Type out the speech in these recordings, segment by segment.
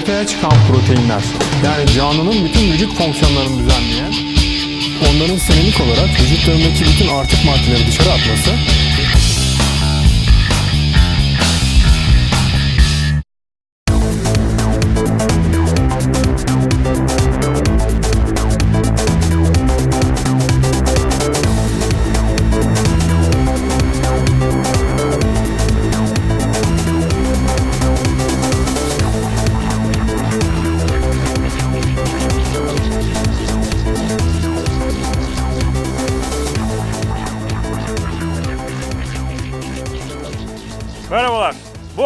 ortaya çıkan proteinler. Yani canlının bütün vücut fonksiyonlarını düzenleyen onların senelik olarak vücutlarındaki bütün artık maddeleri dışarı atması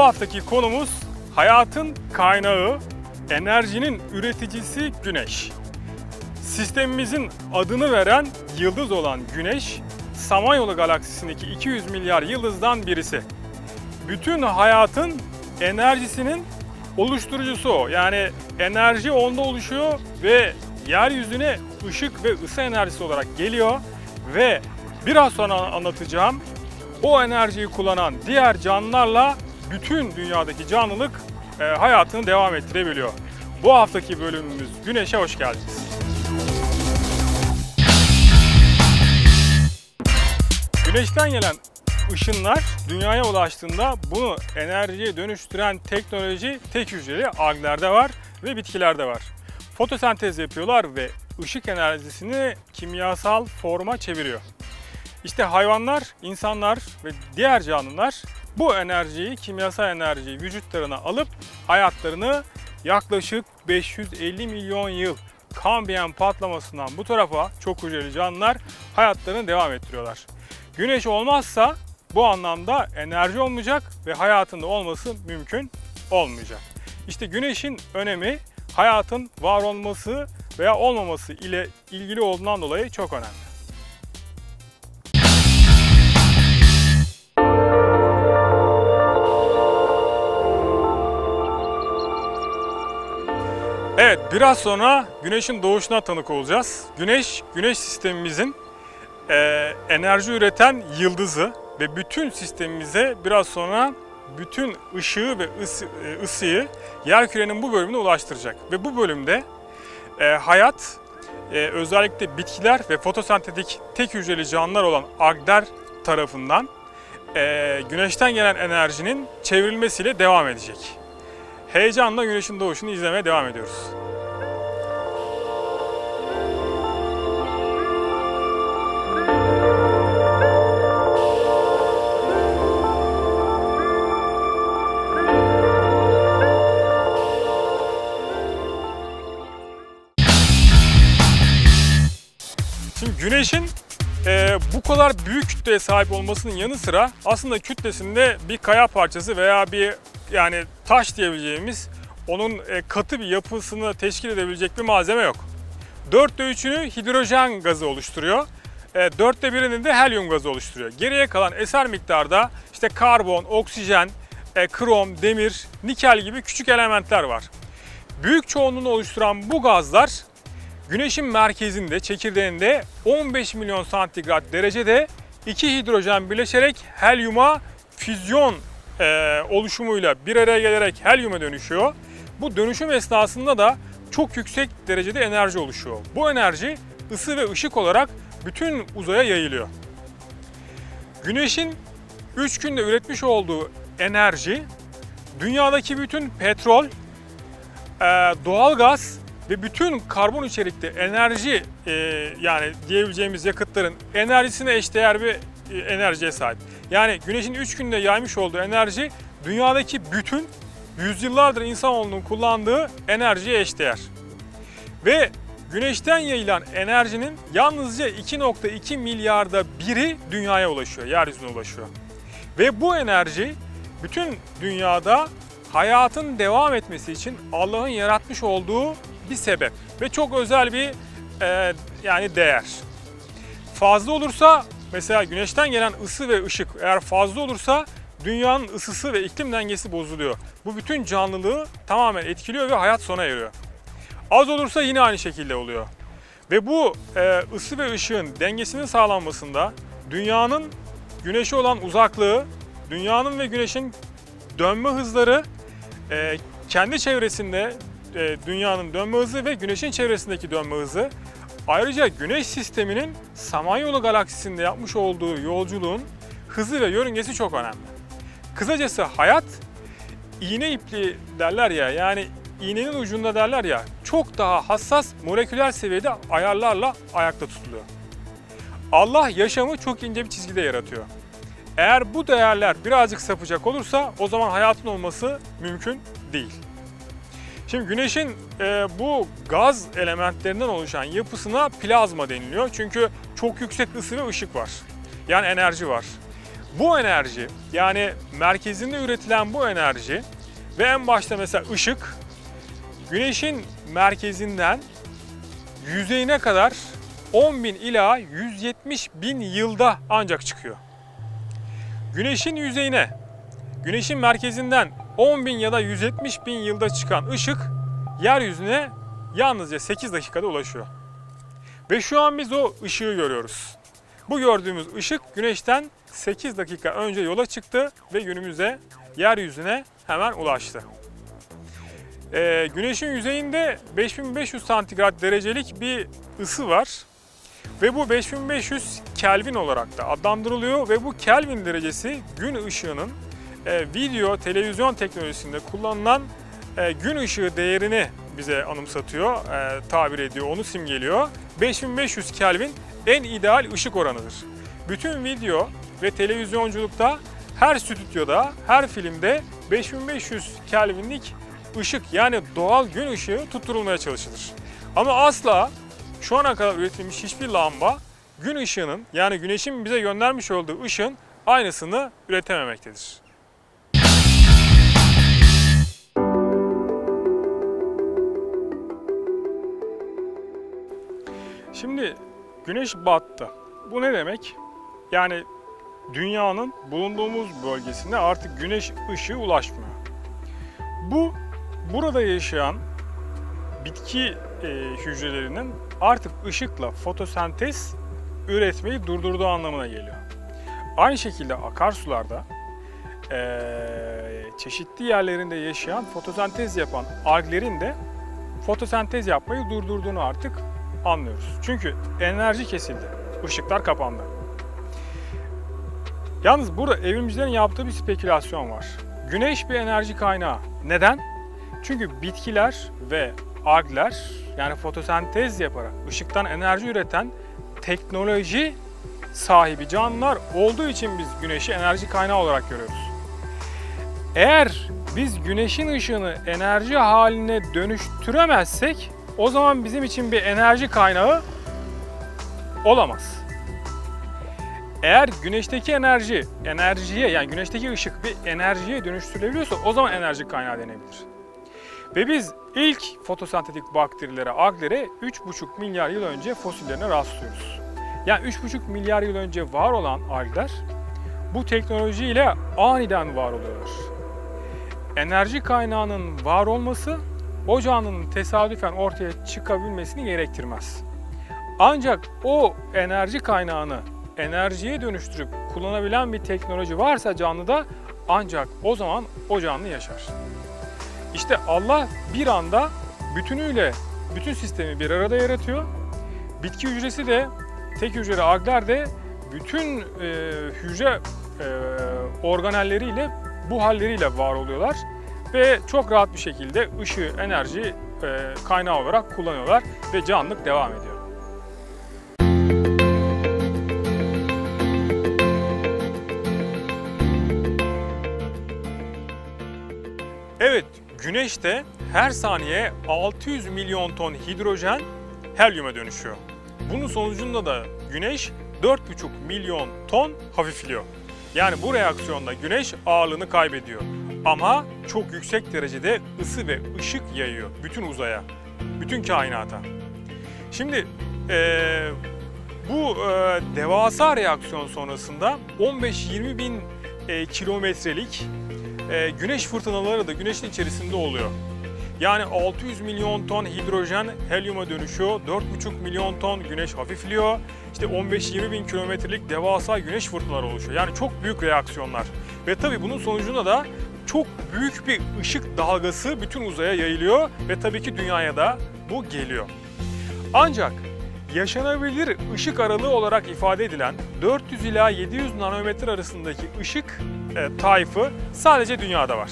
haftaki konumuz hayatın kaynağı, enerjinin üreticisi Güneş. Sistemimizin adını veren yıldız olan Güneş, Samanyolu galaksisindeki 200 milyar yıldızdan birisi. Bütün hayatın enerjisinin oluşturucusu o. Yani enerji onda oluşuyor ve yeryüzüne ışık ve ısı enerjisi olarak geliyor ve biraz sonra anlatacağım o enerjiyi kullanan diğer canlılarla bütün dünyadaki canlılık e, hayatını devam ettirebiliyor. Bu haftaki bölümümüz Güneş'e hoş geldiniz. Güneşten gelen ışınlar dünyaya ulaştığında bunu enerjiye dönüştüren teknoloji tek hücreli alglerde var ve bitkilerde var. Fotosentez yapıyorlar ve ışık enerjisini kimyasal forma çeviriyor. İşte hayvanlar, insanlar ve diğer canlılar bu enerjiyi, kimyasal enerjiyi vücutlarına alıp hayatlarını yaklaşık 550 milyon yıl Kambiyen patlamasından bu tarafa çok hücreli canlılar hayatlarını devam ettiriyorlar. Güneş olmazsa bu anlamda enerji olmayacak ve hayatında olması mümkün olmayacak. İşte güneşin önemi hayatın var olması veya olmaması ile ilgili olduğundan dolayı çok önemli. Evet, biraz sonra güneşin doğuşuna tanık olacağız. Güneş, güneş sistemimizin eee, enerji üreten yıldızı ve bütün sistemimize biraz sonra bütün ışığı ve ısı, e, ısıyı yerkürenin bu bölümüne ulaştıracak. Ve bu bölümde e, hayat, e, özellikle bitkiler ve fotosentetik tek hücreli canlılar olan algler tarafından e, güneşten gelen enerjinin çevrilmesiyle devam edecek. Heyecanla güneşin doğuşunu izlemeye devam ediyoruz. Şimdi güneşin e, bu kadar büyük kütleye sahip olmasının yanı sıra aslında kütlesinde bir kaya parçası veya bir yani taş diyebileceğimiz onun e, katı bir yapısını teşkil edebilecek bir malzeme yok. Dörtte üçünü hidrojen gazı oluşturuyor. E, dörtte birini de helyum gazı oluşturuyor. Geriye kalan eser miktarda işte karbon, oksijen, e, krom, demir, nikel gibi küçük elementler var. Büyük çoğunluğunu oluşturan bu gazlar Güneşin merkezinde, çekirdeğinde 15 milyon santigrat derecede iki hidrojen birleşerek helyuma füzyon e, oluşumuyla bir araya gelerek helyuma dönüşüyor. Bu dönüşüm esnasında da çok yüksek derecede enerji oluşuyor. Bu enerji ısı ve ışık olarak bütün uzaya yayılıyor. Güneşin 3 günde üretmiş olduğu enerji dünyadaki bütün petrol, e, doğalgaz ve bütün karbon içerikli enerji e, yani diyebileceğimiz yakıtların enerjisine eşdeğer bir e, enerjiye sahip. Yani güneşin 3 günde yaymış olduğu enerji dünyadaki bütün yüzyıllardır insanoğlunun kullandığı enerjiye eşdeğer. Ve güneşten yayılan enerjinin yalnızca 2.2 milyarda biri dünyaya ulaşıyor, yeryüzüne ulaşıyor. Ve bu enerji bütün dünyada hayatın devam etmesi için Allah'ın yaratmış olduğu bir sebep ve çok özel bir e, yani değer. Fazla olursa mesela güneşten gelen ısı ve ışık eğer fazla olursa dünyanın ısısı ve iklim dengesi bozuluyor. Bu bütün canlılığı tamamen etkiliyor ve hayat sona eriyor. Az olursa yine aynı şekilde oluyor. Ve bu e, ısı ve ışığın dengesinin sağlanmasında dünyanın güneşe olan uzaklığı, dünyanın ve güneşin dönme hızları, e, kendi çevresinde e, dünyanın dönme hızı ve güneşin çevresindeki dönme hızı. Ayrıca güneş sisteminin Samanyolu galaksisinde yapmış olduğu yolculuğun hızı ve yörüngesi çok önemli. Kısacası hayat iğne ipliği derler ya yani iğnenin ucunda derler ya çok daha hassas moleküler seviyede ayarlarla ayakta tutuluyor. Allah yaşamı çok ince bir çizgide yaratıyor. Eğer bu değerler birazcık sapacak olursa o zaman hayatın olması mümkün değil. Şimdi güneşin e, bu gaz elementlerinden oluşan yapısına plazma deniliyor. Çünkü çok yüksek ısı ve ışık var. Yani enerji var. Bu enerji yani merkezinde üretilen bu enerji ve en başta mesela ışık güneşin merkezinden yüzeyine kadar 10 bin ila 170 bin yılda ancak çıkıyor. Güneşin yüzeyine, güneşin merkezinden 10 bin ya da 170 bin yılda çıkan ışık yeryüzüne yalnızca 8 dakikada ulaşıyor. Ve şu an biz o ışığı görüyoruz. Bu gördüğümüz ışık güneşten 8 dakika önce yola çıktı ve günümüze yeryüzüne hemen ulaştı. Ee, güneşin yüzeyinde 5500 santigrat derecelik bir ısı var. Ve bu 5500 Kelvin olarak da adlandırılıyor ve bu Kelvin derecesi gün ışığının e, video, televizyon teknolojisinde kullanılan e, gün ışığı değerini bize anımsatıyor, e, tabir ediyor, onu simgeliyor. 5500 Kelvin en ideal ışık oranıdır. Bütün video ve televizyonculukta her stüdyoda, her filmde 5500 Kelvinlik ışık yani doğal gün ışığı tutturulmaya çalışılır. Ama asla şu ana kadar üretilmiş hiçbir lamba gün ışığının yani güneşin bize göndermiş olduğu ışığın aynısını üretememektedir. Şimdi güneş battı. Bu ne demek? Yani dünyanın bulunduğumuz bölgesine artık güneş ışığı ulaşmıyor. Bu burada yaşayan bitki e, hücrelerinin artık ışıkla fotosentez üretmeyi durdurduğu anlamına geliyor. Aynı şekilde akarsularda e, çeşitli yerlerinde yaşayan fotosentez yapan alglerin de fotosentez yapmayı durdurduğunu artık anlıyoruz. Çünkü enerji kesildi, ışıklar kapandı. Yalnız burada evrimcilerin yaptığı bir spekülasyon var. Güneş bir enerji kaynağı. Neden? Çünkü bitkiler ve algler yani fotosentez yaparak ışıktan enerji üreten teknoloji sahibi canlılar olduğu için biz güneşi enerji kaynağı olarak görüyoruz. Eğer biz güneşin ışığını enerji haline dönüştüremezsek o zaman bizim için bir enerji kaynağı olamaz. Eğer güneşteki enerji, enerjiye yani güneşteki ışık bir enerjiye dönüştürülebiliyorsa o zaman enerji kaynağı denebilir. Ve biz ilk fotosentetik bakterilere, alglere 3,5 milyar yıl önce fosillerine rastlıyoruz. Yani 3,5 milyar yıl önce var olan algler bu teknolojiyle aniden var oluyorlar. Enerji kaynağının var olması o canlının tesadüfen ortaya çıkabilmesini gerektirmez. Ancak o enerji kaynağını enerjiye dönüştürüp kullanabilen bir teknoloji varsa canlıda ancak o zaman o canlı yaşar. İşte Allah bir anda bütünüyle bütün sistemi bir arada yaratıyor. Bitki hücresi de tek hücreli algler de bütün e, hücre e, organelleriyle bu halleriyle var oluyorlar ve çok rahat bir şekilde ışığı, enerji e, kaynağı olarak kullanıyorlar ve canlılık devam ediyor. Evet, Güneş'te her saniye 600 milyon ton hidrojen helyuma dönüşüyor. Bunun sonucunda da Güneş 4,5 milyon ton hafifliyor. Yani bu reaksiyonda Güneş ağırlığını kaybediyor. Ama çok yüksek derecede ısı ve ışık yayıyor bütün uzaya, bütün kainata. Şimdi eee, bu eee, devasa reaksiyon sonrasında 15-20 bin eee, kilometrelik e, güneş fırtınaları da güneşin içerisinde oluyor. Yani 600 milyon ton hidrojen helyuma dönüşüyor, 4,5 milyon ton güneş hafifliyor, işte 15-20 bin kilometrelik devasa güneş fırtınaları oluşuyor. Yani çok büyük reaksiyonlar. Ve tabii bunun sonucunda da çok büyük bir ışık dalgası bütün uzaya yayılıyor ve tabii ki dünyaya da bu geliyor. Ancak yaşanabilir ışık aralığı olarak ifade edilen 400 ila 700 nanometre arasındaki ışık e, tayfı sadece dünyada var.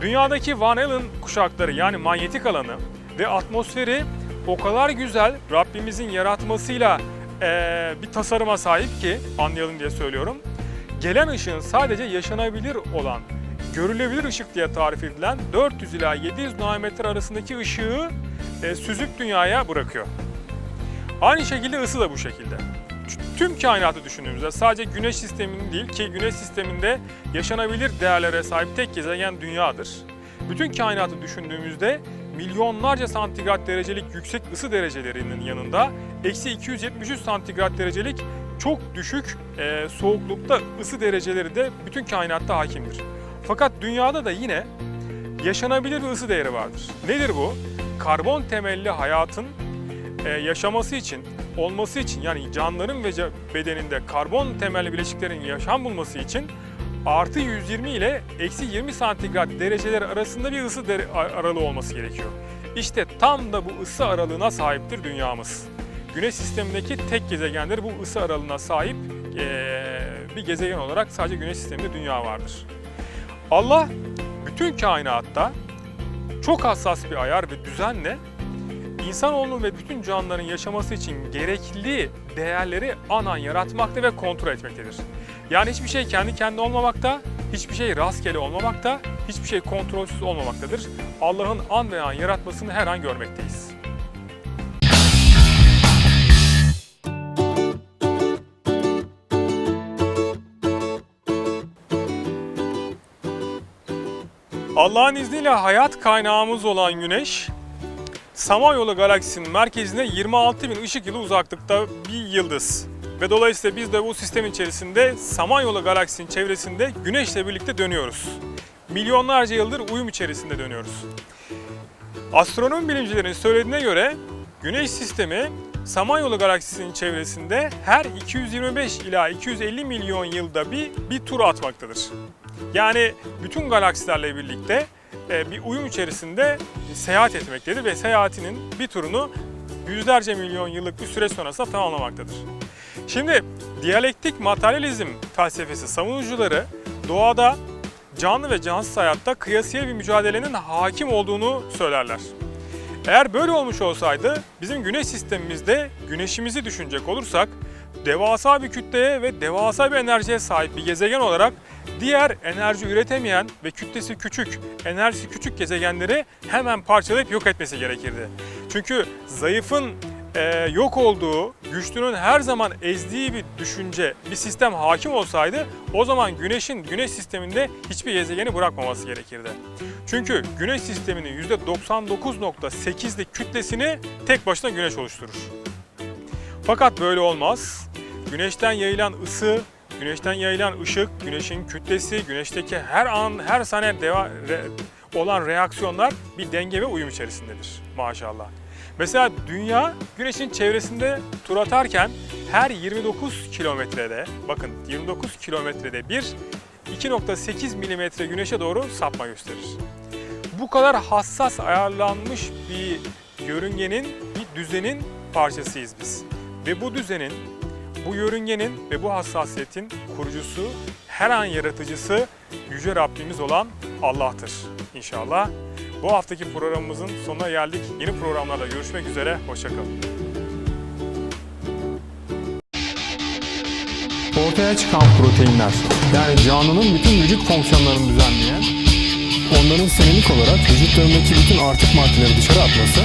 Dünyadaki Van Allen kuşakları yani manyetik alanı ve atmosferi o kadar güzel Rabbimizin yaratmasıyla eee, bir tasarıma sahip ki anlayalım diye söylüyorum. Gelen ışığın sadece yaşanabilir olan, görülebilir ışık diye tarif edilen 400 ila 700 nanometre arasındaki ışığı e, süzüp dünyaya bırakıyor. Aynı şekilde ısı da bu şekilde. Tüm kainatı düşündüğümüzde sadece güneş sisteminin değil ki güneş sisteminde yaşanabilir değerlere sahip tek gezegen dünyadır. Bütün kainatı düşündüğümüzde milyonlarca santigrat derecelik yüksek ısı derecelerinin yanında eksi 273 santigrat derecelik çok düşük e, soğuklukta ısı dereceleri de bütün kainatta hakimdir. Fakat dünyada da yine yaşanabilir bir ısı değeri vardır. Nedir bu? Karbon temelli hayatın e, yaşaması için, olması için yani canlıların ve bedeninde karbon temelli bileşiklerin yaşam bulması için artı 120 ile eksi 20 santigrat dereceler arasında bir ısı aralığı olması gerekiyor. İşte tam da bu ısı aralığına sahiptir dünyamız. Güneş sistemindeki tek gezegendir bu ısı aralığına sahip eee, bir gezegen olarak sadece Güneş sisteminde dünya vardır. Allah bütün kainatta çok hassas bir ayar ve düzenle İnsanoğlunun ve bütün canlıların yaşaması için gerekli değerleri anan yaratmakta ve kontrol etmektedir. Yani hiçbir şey kendi kendine olmamakta, hiçbir şey rastgele olmamakta, hiçbir şey kontrolsüz olmamaktadır. Allah'ın an ve an yaratmasını her an görmekteyiz. Allah'ın izniyle hayat kaynağımız olan Güneş, Samanyolu galaksisinin merkezine 26 bin ışık yılı uzaklıkta bir yıldız. Ve dolayısıyla biz de bu sistem içerisinde Samanyolu galaksisinin çevresinde Güneş'le birlikte dönüyoruz. Milyonlarca yıldır uyum içerisinde dönüyoruz. Astronomi bilimcilerin söylediğine göre Güneş sistemi Samanyolu galaksisinin çevresinde her 225 ila 250 milyon yılda bir bir tur atmaktadır. Yani bütün galaksilerle birlikte e, bir uyum içerisinde seyahat etmektedir ve seyahatinin bir turunu yüzlerce milyon yıllık bir süre sonrasında tamamlamaktadır. Şimdi diyalektik materyalizm felsefesi savunucuları doğada canlı ve cansız hayatta kıyasıya bir mücadelenin hakim olduğunu söylerler. Eğer böyle olmuş olsaydı bizim güneş sistemimizde güneşimizi düşünecek olursak devasa bir kütleye ve devasa bir enerjiye sahip bir gezegen olarak diğer enerji üretemeyen ve kütlesi küçük, enerjisi küçük gezegenleri hemen parçalayıp yok etmesi gerekirdi. Çünkü zayıfın e, yok olduğu, güçlünün her zaman ezdiği bir düşünce, bir sistem hakim olsaydı o zaman Güneş'in Güneş sisteminde hiçbir gezegeni bırakmaması gerekirdi. Çünkü Güneş sisteminin %99.8'lik kütlesini tek başına Güneş oluşturur. Fakat böyle olmaz. Güneşten yayılan ısı, güneşten yayılan ışık, güneşin kütlesi, güneşteki her an, her saniye deva, re- olan reaksiyonlar bir denge ve uyum içerisindedir maşallah. Mesela dünya güneşin çevresinde tur atarken her 29 kilometrede, bakın 29 kilometrede bir 2.8 milimetre güneşe doğru sapma gösterir. Bu kadar hassas ayarlanmış bir yörüngenin, bir düzenin parçasıyız biz. Ve bu düzenin, bu yörüngenin ve bu hassasiyetin kurucusu, her an yaratıcısı Yüce Rabbimiz olan Allah'tır inşallah. Bu haftaki programımızın sonuna geldik. Yeni programlarda görüşmek üzere, hoşçakalın. Ortaya çıkan proteinler, yani canlının bütün vücut fonksiyonlarını düzenleyen, onların senelik olarak vücutlarındaki bütün artık maddeleri dışarı atması